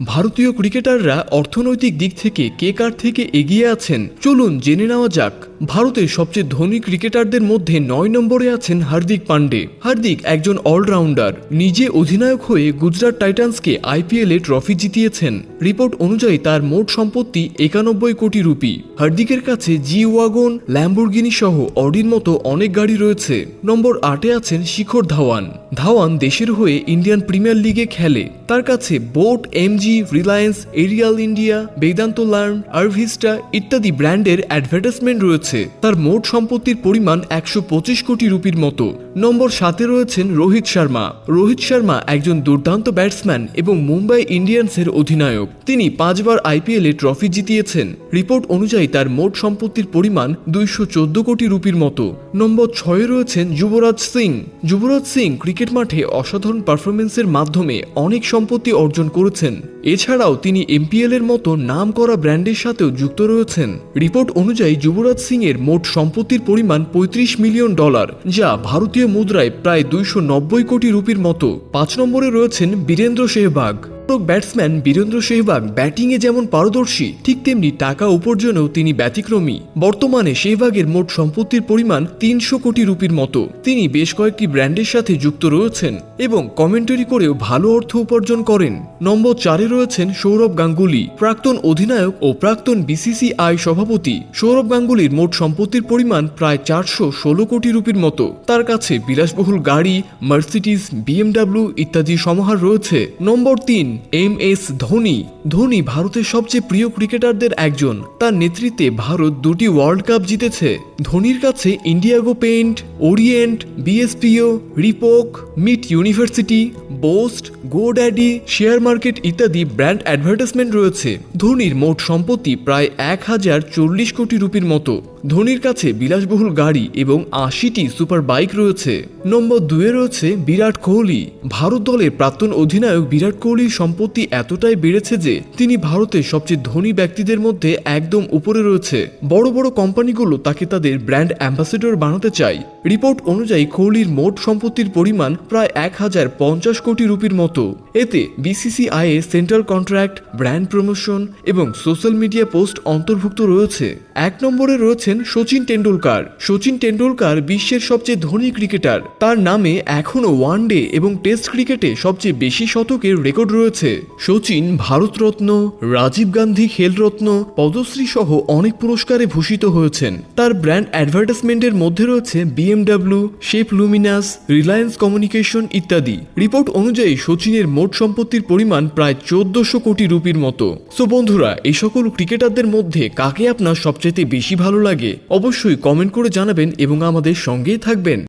ভারতীয় ক্রিকেটাররা অর্থনৈতিক দিক থেকে কে কার থেকে এগিয়ে আছেন চলুন জেনে নেওয়া যাক। ভারতের সবচেয়ে ধনী ক্রিকেটারদের মধ্যে নয় নম্বরে আছেন হার্দিক পান্ডে। হার্দিক একজন অলরাউন্ডার, নিজে অধিনায়ক হয়ে গুজরাট টাইটান্সকে আইপিএলে ট্রফি জিতিয়েছেন। রিপোর্ট অনুযায়ী তার মোট সম্পত্তি একানব্বই কোটি রুপি। হার্দিকের কাছে জি ওয়াগন ল্যাম্বোর্গিনি সহ অডির মতো অনেক গাড়ি রয়েছে। নম্বর আটে আছেন শিখর ধাওয়ান। ধাওয়ান দেশের হয়ে ইন্ডিয়ান প্রিমিয়ার লিগে খেলে। তার কাছে boAt, MG, Reliance, Ariel India, Vedantu learn, আরভিস্টা ইত্যাদি ব্র্যান্ডের অ্যাডভার্টাইজমেন্ট রয়েছে। তার মোট সম্পত্তির পরিমাণ একশো পঁচিশ কোটি রুপির মতো। নম্বর সাতে রয়েছেন রোহিত শর্মা। রোহিত শর্মা একজন দুর্দান্ত ব্যাটসম্যান এবং মুম্বাই ইন্ডিয়ান্সের অধিনায়ক। তিনি পাঁচবার আইপিএলে ট্রফি জিতিয়েছেন। রিপোর্ট অনুযায়ী তার মোট সম্পত্তির পরিমাণ দুইশো চোদ্দ কোটি রুপির মতো। নম্বর ছয়ে রয়েছেন যুবরাজ সিং। যুবরাজ সিং ক্রিকেট মাঠে অসাধারণ পারফরমেন্সের মাধ্যমে অনেক সম্পত্তি অর্জন করেছেন। এছাড়াও তিনি এমপিএল এর মতো নাম করা ব্র্যান্ডের সাথেও যুক্ত রয়েছেন। রিপোর্ট অনুযায়ী যুবরাজ সিং এর মোট সম্পত্তির পরিমাণ পঁয়ত্রিশ মিলিয়ন ডলার, যা ভারতীয় মুদ্রায় প্রায় দুইশো নব্বই কোটি রুপির মতো। পাঁচ নম্বরে রয়েছেন বীরেন্দ্র সেহবাগ। ব্যাটসম্যান বীরেন্দ্র সেহবাগ ব্যাটিংয়ে যেমন পারদর্শী, ঠিক তেমনি টাকা উপার্জনেও তিনি ব্যতিক্রমী। বর্তমানে সেহবাগের মোট সম্পত্তির পরিমাণ তিনশো কোটি রুপির মতো। তিনি বেশ কয়েকটি ব্র্যান্ডের সাথে যুক্ত রয়েছেন এবং কমেন্টারি করেও ভালো অর্থ উপার্জন করেন। নম্বর চারে রয়েছেন সৌরভ গাঙ্গুলি, প্রাক্তন অধিনায়ক ও প্রাক্তন বিসিসিআই সভাপতি। সৌরভ গাঙ্গুলির মোট সম্পত্তির পরিমাণ প্রায় চারশো ষোলো কোটি রুপির মতো। তার কাছে বিলাসবহুল গাড়ি, মার্সিডিস, বিএমডাব্লিউ ইত্যাদি সমাহার রয়েছে। নম্বর তিন এম এস ধোনি। ধোনি ভারতের সবচেয়ে প্রিয় ক্রিকেটারদের একজন। তার নেতৃত্বে ভারত দুটি ওয়ার্ল্ড কাপ জিতেছে। ধোনির কাছে ইন্ডিয়াগো পেইন্ট, ওরিয়েন্ট, বিএসপিও, রিপোক, meet university, Boost, GoDaddy, share market ইত্যাদি ব্র্যান্ড অ্যাডভার্টাইজমেন্ট রয়েছে। ধোনির মোট সম্পত্তি প্রায় এক হাজার চল্লিশ কোটি রুপির মতো। ধোনির কাছে বিলাসবহুল গাড়ি এবং আশিটি সুপার বাইক রয়েছে। নম্বর দুয়ে রয়েছে বিরাট কোহলি। ভারত দলের প্রাক্তন অধিনায়ক বিরাট কোহলির সম্পত্তি এতটাই বেড়েছে যে তিনি ভারতের সবচেয়ে ধনী ব্যক্তিদের মধ্যে একদম উপরে রয়েছে। বড় বড় কোম্পানিগুলো তাকে তাদের ব্র্যান্ড অ্যাম্বাসেডর বানাতে চায়। রিপোর্ট অনুযায়ী কোহলির মোট সম্পত্তির পরিমাণ প্রায় এক হাজার পঞ্চাশ কোটি রুপির মতো। এতে BCCI A central contract, brand promotion এবং সোশ্যাল মিডিয়া পোস্ট অন্তর্ভুক্ত রয়েছে। এক নম্বরে রয়েছেন সচিন টেন্ডুলকার সচিন টেন্ডুলকার বিশ্বের সবচেয়ে ধনী ক্রিকেটার। তার নামে এখনও ওয়ানডে এবং টেস্ট ক্রিকেটে সবচেয়ে বেশি শতকের রেকর্ড রয়েছে। সচিন ভারতরত্ন, রাজীব গান্ধী খেলরত্ন, পদ্মশ্রী সহ অনেক পুরস্কারে ভূষিত হয়েছেন। তার ব্র্যান্ড অ্যাডভার্টাইজমেন্টের মধ্যে রয়েছে বিএমডাব্লিউ শেপ লুমিনাস, রিলায়েন্স কমিউনিকেশন ইত্যাদি। রিপোর্ট অনুযায়ী সচিনের মোট সম্পত্তির পরিমাণ প্রায় চোদ্দশো কোটি রুপির মতো। সো বন্ধুরা এই সকল ক্রিকেটারদের মধ্যে কাকে আপনার সবচেয়ে বেশি ভালো লাগে। অবশ্যই কমেন্ট করে জানাবেন এবং আমাদের সঙ্গেই থাকবেন।